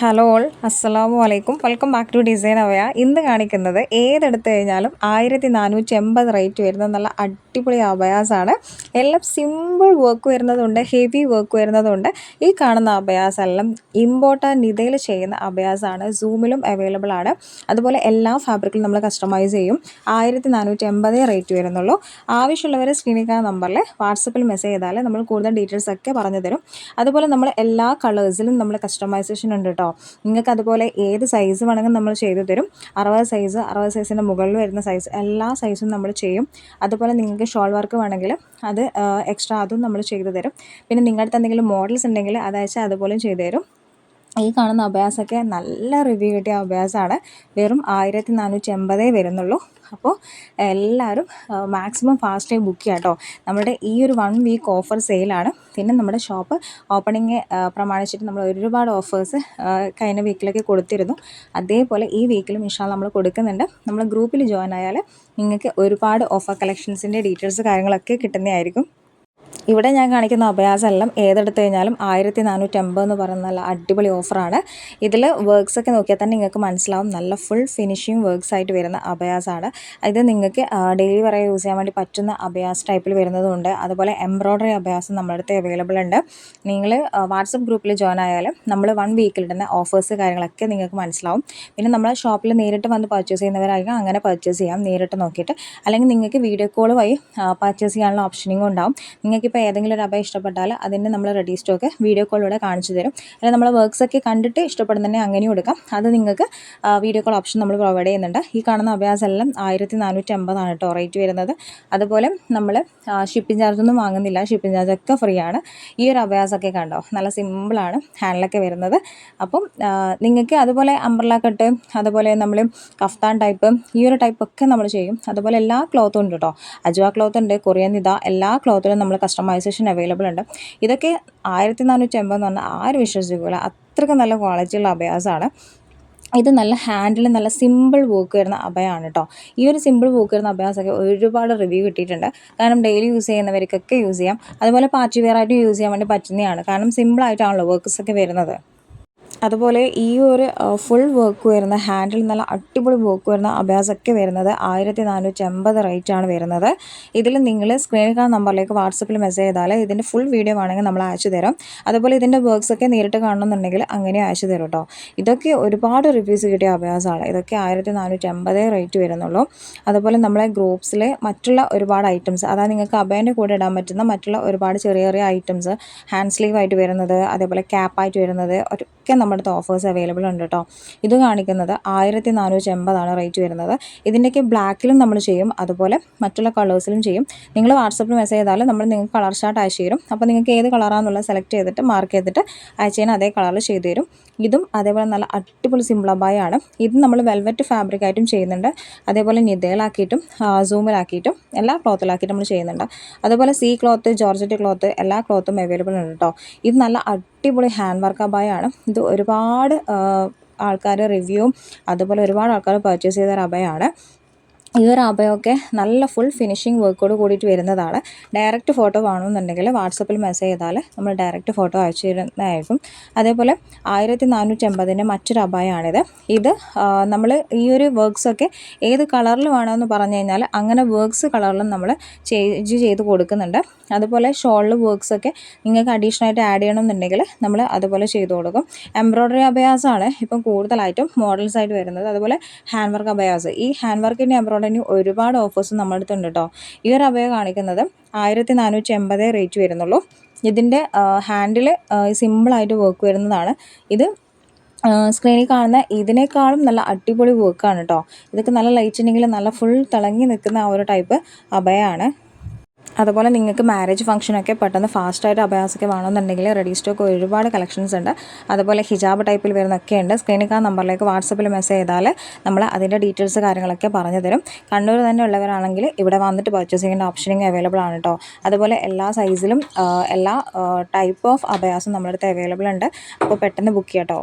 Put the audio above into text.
Hello all അസ്സലാമു അലൈക്കും welcome back to design അവയ ഇന്ന് കാണിക്കുന്നത് ഏതെടുത്ത് കഴിഞ്ഞാലും ആയിരത്തി നാനൂറ്റി എൺപത് റേറ്റ് വരുന്ന നല്ല അടിപൊളി അബയാസാണ് എല്ലാം സിമ്പിൾ വർക്ക് വരുന്നതുണ്ട് ഹെവി വർക്ക് വരുന്നതുണ്ട്. ഈ കാണുന്ന അബയാസ് എല്ലാം ഇമ്പോർട്ടന്റ് നിതയിൽ ചെയ്യുന്ന അബയാസാണ് സൂമിലും അവൈലബിൾ ആണ്. അതുപോലെ എല്ലാ ഫാബ്രിക്കിലും നമ്മൾ കസ്റ്റമൈസ് ചെയ്യും. ആയിരത്തി നാനൂറ്റി എൺപതേ റേറ്റ് വരുന്നുള്ളൂ ആവശ്യമുള്ളവർ സ്ക്രീനിക്ക നമ്പറിൽ വാട്സപ്പിൽ മെസ്സേജ് ചെയ്താൽ നമ്മൾ കൂടുതൽ ഡീറ്റെയിൽസ് ഒക്കെ പറഞ്ഞു തരും. അതുപോലെ നമ്മൾ എല്ലാ കളേഴ്സിലും നമ്മൾ കസ്റ്റമൈസേഷൻ ഉണ്ട് കേട്ടോ നിങ്ങൾക്ക് അതുപോലെ ഏത് സൈസ് വേണമെങ്കിൽ നമ്മൾ ചെയ്തു തരും. അറുപത് സൈസ് അറുപത് സൈസിന്റെ മുകളിൽ വരുന്ന സൈസ് എല്ലാ സൈസും നമ്മൾ ചെയ്യും. അതുപോലെ നിങ്ങൾക്ക് ഷോൾ വർക്ക് വേണമെങ്കിൽ അത് എക്സ്ട്രാ അതും നമ്മൾ ചെയ്തു തരും. പിന്നെ നിങ്ങളുടെ എന്തെങ്കിലും മോഡൽസ് ഉണ്ടെങ്കിൽ അതായത് അതുപോലും ചെയ്തു തരും. ഈ കാണുന്ന അഭ്യാസമൊക്കെ നല്ല റിവ്യൂ കിട്ടിയ അഭ്യാസമാണ് വെറും ആയിരത്തി നാനൂറ്റി എൺപതേ വരുന്നുള്ളൂ അപ്പോൾ എല്ലാവരും മാക്സിമം ഫാസ്റ്റായി ബുക്ക് ചെയ്യാം കേട്ടോ നമ്മുടെ ഈ ഒരു വൺ വീക്ക് ഓഫർ സെയിലാണ് പിന്നെ നമ്മുടെ ഷോപ്പ് ഓപ്പണിങ് പ്രമാണിച്ചിട്ട് നമ്മൾ ഒരുപാട് ഓഫേഴ്സ് കഴിഞ്ഞ വീക്കിലൊക്കെ കൊടുത്തിരുന്നു. അതേപോലെ ഈ വീക്കിലും ഇൻഷാ നമ്മൾ കൊടുക്കുന്നുണ്ട്. നമ്മൾ ഗ്രൂപ്പിൽ ജോയിൻ ആയാൽ നിങ്ങൾക്ക് ഒരുപാട് ഓഫർ കളക്ഷൻസിന്റെ ഡീറ്റെയിൽസ് കാര്യങ്ങളൊക്കെ കിട്ടുന്നതായിരിക്കും. ഇവിടെ ഞാൻ കാണിക്കുന്ന അഭയാസെല്ലാം ഏതെടുത്ത് കഴിഞ്ഞാലും ആയിരത്തി നാനൂറ്റമ്പത് എന്ന് പറയുന്ന നല്ല അടിപൊളി ഓഫറാണ്. ഇതിൽ വർക്ക്സ് ഒക്കെ നോക്കിയാൽ തന്നെ നിങ്ങൾക്ക് മനസ്സിലാവും. നല്ല ഫുൾ ഫിനിഷിങ് വർക്ക്സ് ആയിട്ട് വരുന്ന അഭയാസാണ്. ഇത് നിങ്ങൾക്ക് ഡെയിലി വരെ യൂസ് ചെയ്യാൻ വേണ്ടി പറ്റുന്ന അഭയാസ് ടൈപ്പിൽ വരുന്നതുണ്ട് അതുപോലെ എംബ്രോയ്ഡറി അഭയാസം നമ്മുടെ അടുത്ത് അവൈലബിൾ ഉണ്ട്. നിങ്ങൾ വാട്സപ്പ് ഗ്രൂപ്പിൽ ജോയിൻ ആയാലും നമ്മൾ വൺ വീക്കിലിടുന്ന ഓഫേഴ്സ് കാര്യങ്ങളൊക്കെ നിങ്ങൾക്ക് മനസ്സിലാവും. പിന്നെ നമ്മൾ ഷോപ്പിൽ നേരിട്ട് വന്ന് പർച്ചേസ് ചെയ്യുന്നവരായിരിക്കും. അങ്ങനെ പർച്ചേസ് ചെയ്യാം. നേരിട്ട് നോക്കിയിട്ട്. അല്ലെങ്കിൽ നിങ്ങൾക്ക് വീഡിയോ കോൾ വഴി പർച്ചേസ് ചെയ്യാനുള്ള ഓപ്ഷനിങ്ങും ഉണ്ടാവും. നിങ്ങൾക്ക് ഇപ്പോൾ ഏതെങ്കിലും ഒരു അഭയം ഇഷ്ടപ്പെട്ടാൽ അതിന് നമ്മൾ റെഡി സ്റ്റോക്ക് വീഡിയോ കോളിലൂടെ കാണിച്ചു തരും. അല്ലെങ്കിൽ നമ്മൾ വർക്ക്സൊക്കെ കണ്ടിട്ട് ഇഷ്ടപ്പെടുന്നതന്നെ അങ്ങനെയും എടുക്കാം. അത് നിങ്ങൾക്ക് വീഡിയോ കോൾ ഓപ്ഷൻ നമ്മൾ പ്രൊവൈഡ് ചെയ്യുന്നുണ്ട്. ഈ കാണുന്ന അഭയാസം എല്ലാം ആയിരത്തി നാനൂറ്റി അമ്പതാണ് കേട്ടോ റേറ്റ് വരുന്നത്. അതുപോലെ നമ്മൾ ഷിപ്പിംഗ് ചാർജൊന്നും വാങ്ങുന്നില്ല. ഷിപ്പിംഗ് ചാർജൊക്കെ ഫ്രീ ആണ്. ഈ ഒരു അഭയാസമൊക്കെ കണ്ടോ? നല്ല സിമ്പിളാണ് ഹാൻഡിലൊക്കെ വരുന്നത്. അപ്പം നിങ്ങൾക്ക് അതുപോലെ അംബ്രല കട്ട് അതുപോലെ നമ്മൾ കഫ്താൻ ടൈപ്പ് ഈ ഒരു ടൈപ്പ് ഒക്കെ നമ്മൾ ചെയ്യും. അതുപോലെ എല്ലാ ക്ലോത്തും ഉണ്ട് കേട്ടോ. അജുവാ ക്ലോത്ത് ഉണ്ട് കൊറിയൻ നിത എല്ലാ ക്ലോത്തിലും നമ്മൾ കസ്റ്റമൈസേഷൻ അവൈലബിൾ ഉണ്ട്. ഇതൊക്കെ ആയിരത്തി നാനൂറ്റി എൺപത് എന്ന് പറഞ്ഞാൽ ആരും വിശ്വസിക്കില്ല അത്രയ്ക്ക് നല്ല ക്വാളിറ്റിയുള്ള അഭയാസമാണ് ഇത് നല്ല ഹാൻഡിൽ നല്ല സിമ്പിൾ വർക്ക് വരുന്ന അഭയമാണ് കേട്ടോ ഈ ഒരു സിമ്പിൾ വർക്ക് വരുന്ന അഭയാസൊക്കെ ഒരുപാട് റിവ്യൂ കിട്ടിയിട്ടുണ്ട്. കാരണം ഡെയിലി യൂസ് ചെയ്യുന്നവർക്കൊക്കെ യൂസ് ചെയ്യാം. അതുപോലെ പാർട്ടി വെയർ ആയിട്ട് യൂസ് ചെയ്യാൻ വേണ്ടി പറ്റുന്നതാണ്. കാരണം സിമ്പിളായിട്ടാണല്ലോ വർക്ക്സ് ഒക്കെ വരുന്നത്. അതുപോലെ ഈ ഒരു ഫുൾ വർക്ക് വരുന്ന ഹാൻഡിൽ നല്ല അടിപൊളി വർക്ക് വരുന്ന അഭ്യാസമൊക്കെ വരുന്നത് ആയിരത്തി നാനൂറ്റി അമ്പത് റേറ്റാണ് വരുന്നത്. ഇതിൽ നിങ്ങൾ സ്ക്രീനിൽ കാണുന്ന നമ്പറിലേക്ക് വാട്സപ്പിൽ മെസ്സേജ് ചെയ്താൽ ഇതിന്റെ ഫുൾ വീഡിയോ വേണമെങ്കിൽ നമ്മൾ അയച്ചു തരാം. അതുപോലെ ഇതിന്റെ വർക്ക്സൊക്കെ നേരിട്ട് കാണണമെന്നുണ്ടെങ്കിൽ അങ്ങനെ അയച്ചു തരും കേട്ടോ ഇതൊക്കെ ഒരുപാട് റിവ്യൂസ് കിട്ടിയ അഭ്യാസമാണ്. ഇതൊക്കെ ആയിരത്തി നാനൂറ്റി അമ്പതേ റേറ്റ് വരുന്നുള്ളൂ. അതുപോലെ നമ്മളെ ഗ്രൂപ്പ്സിലെ മറ്റുള്ള ഒരുപാട് ഐറ്റംസ് അതായത് നിങ്ങൾക്ക് അഭയന്റെ കൂടെ ഇടാൻ പറ്റുന്ന മറ്റുള്ള ഒരുപാട് ചെറിയ ചെറിയ ഐറ്റംസ് ഹാൻഡ് സ്ലീവ് ആയിട്ട് വരുന്നത് അതേപോലെ ക്യാപ്പായിട്ട് വരുന്നത് ഒക്കെ നമ്മുടെ അടുത്ത് ഓഫേഴ്സ് അവൈലബിൾ ഉണ്ട് കേട്ടോ ഇത് കാണിക്കുന്നത് ആയിരത്തി നാനൂറ്റി എൺപതാണ് റേറ്റ് വരുന്നത്. ഇതിന്റെയൊക്കെ ബ്ലാക്കിലും നമ്മൾ ചെയ്യും അതുപോലെ മറ്റുള്ള കളേഴ്സിലും ചെയ്യും. നിങ്ങൾ വാട്സപ്പിൽ മെസ്സേജ് ചെയ്താൽ നമ്മൾ നിങ്ങൾക്ക് കളർ ഷാർട്ട് അയച്ചു തരും. അപ്പോൾ നിങ്ങൾക്ക് ഏത് കളറാണെന്നുള്ളത് സെലക്ട് ചെയ്തിട്ട് മാർക്ക് ചെയ്തിട്ട് അയച്ചു കഴിഞ്ഞാൽ അതേ കളറിൽ ചെയ്തു തരും. ഇതും അതേപോലെ നല്ല അടിപൊളി ആണ്. ഇത് നമ്മൾ വെൽവെറ്റ് ഫാബ്രിക് ആയിട്ടും ചെയ്യുന്നുണ്ട്. അതേപോലെ നിതയിലാക്കിയിട്ടും സൂമിലാക്കിയിട്ടും എല്ലാ ക്ലോത്തിലാക്കിയിട്ടും നമ്മൾ ചെയ്യുന്നുണ്ട്. അതുപോലെ സീ ക്ലോത്ത് ജോർജറ്റ് ക്ലോത്ത് എല്ലാ ക്ലോത്തും അവൈലബിൾ ഉണ്ട് കേട്ടോ ഇത് നല്ല അടിപൊളി ഹാൻഡ് വർക്ക് അബായാണ് ഇത് ഒരുപാട് ആൾക്കാർ റിവ്യൂവും അതുപോലെ ഒരുപാട് ആൾക്കാർ പർച്ചേസ് ചെയ്ത ഒരു അബയാണ് ഈ ഒരു അഭയമൊക്കെ നല്ല ഫുൾ ഫിനിഷിങ് വർക്കോട് കൂടിയിട്ട് വരുന്നതാണ്. ഡയറക്റ്റ് ഫോട്ടോ വേണമെന്നുണ്ടെങ്കിൽ വാട്സപ്പിൽ മെസ്സേജ് ചെയ്താൽ നമ്മൾ ഡയറക്റ്റ് ഫോട്ടോ അയച്ചു തരുന്നതായിരിക്കും. അതേപോലെ ആയിരത്തി നാനൂറ്റി മറ്റൊരു അഭയമാണിത് ഇത് നമ്മൾ ഈ ഒരു വർക്ക്സൊക്കെ ഏത് കളറിൽ വേണമെന്ന് പറഞ്ഞു കഴിഞ്ഞാൽ അങ്ങനെ വർക്ക്സ് കളറിലും നമ്മൾ ചേഞ്ച് ചെയ്ത് കൊടുക്കുന്നുണ്ട്. അതുപോലെ ഷോളിൽ വർക്ക്സൊക്കെ നിങ്ങൾക്ക് അഡീഷണലായിട്ട് ആഡ് ചെയ്യണമെന്നുണ്ടെങ്കിൽ നമ്മൾ അതുപോലെ ചെയ്ത് കൊടുക്കും. എംബ്രോയ്ഡറി അഭയാസമാണ് ഇപ്പം കൂടുതലായിട്ടും മോഡൽസ് ആയിട്ട് വരുന്നത്. അതുപോലെ ഹാൻഡ് വർക്ക് അഭയാസ്. ഈ ഹാൻഡ് വർക്കിന്റെ എംബ്രോയ്ഡറി ഉടനെ ഒരുപാട് ഓഫേഴ്സ് നമ്മുടെ അടുത്തുണ്ട് കേട്ടോ ഈ ഒരു അഭയ കാണിക്കുന്നത് ആയിരത്തി നാനൂറ്റി എൺപതേ റേറ്റ് വരുന്നുള്ളൂ ഇതിന്റെ ഹാൻഡിൽ സിമ്പിളായിട്ട് വർക്ക് വരുന്നതാണ്. ഇത് സ്ക്രീനിൽ കാണുന്ന ഇതിനേക്കാളും നല്ല അടിപൊളി വർക്കാണ് കേട്ടോ ഇതൊക്കെ നല്ല ലൈറ്റ് ഉണ്ടെങ്കിൽ നല്ല ഫുൾ തിളങ്ങി നിൽക്കുന്ന ആ ഒരു ടൈപ്പ് അഭയമാണ് അതുപോലെ നിങ്ങൾക്ക് മാരേജ് ഫംഗ്ഷനൊക്കെ പെട്ടെന്ന് ഫാസ്റ്റായിട്ട് അഭയാസൊക്കെ വേണമെന്നുണ്ടെങ്കിൽ റെഡി സ്റ്റോക്ക് ഒരുപാട് കളക്ഷൻസ് ഉണ്ട്. അതുപോലെ ഹിജാബ് ടൈപ്പിൽ വരുന്നൊക്കെ ഉണ്ട്. സ്ക്രീനിൽ ആ നമ്പറിലേക്ക് വാട്സപ്പിൽ മെസ്സേജ് ചെയ്താൽ നമ്മൾ അതിന്റെ ഡീറ്റെയിൽസ് കാര്യങ്ങളൊക്കെ പറഞ്ഞു തരും. കണ്ണൂർ തന്നെ ഉള്ളവരാണെങ്കിൽ ഇവിടെ വന്നിട്ട് പർച്ചേസ് ചെയ്യേണ്ട ഓപ്ഷനിങ് അവൈലബിൾ ആണ് കേട്ടോ അതുപോലെ എല്ലാ സൈസിലും എല്ലാ ടൈപ്പ് ഓഫ് അഭയാസും നമ്മുടെ അടുത്ത് അവൈലബിൾ ഉണ്ട്. അപ്പോൾ പെട്ടെന്ന് ബുക്ക് ചെയ്യാം കേട്ടോ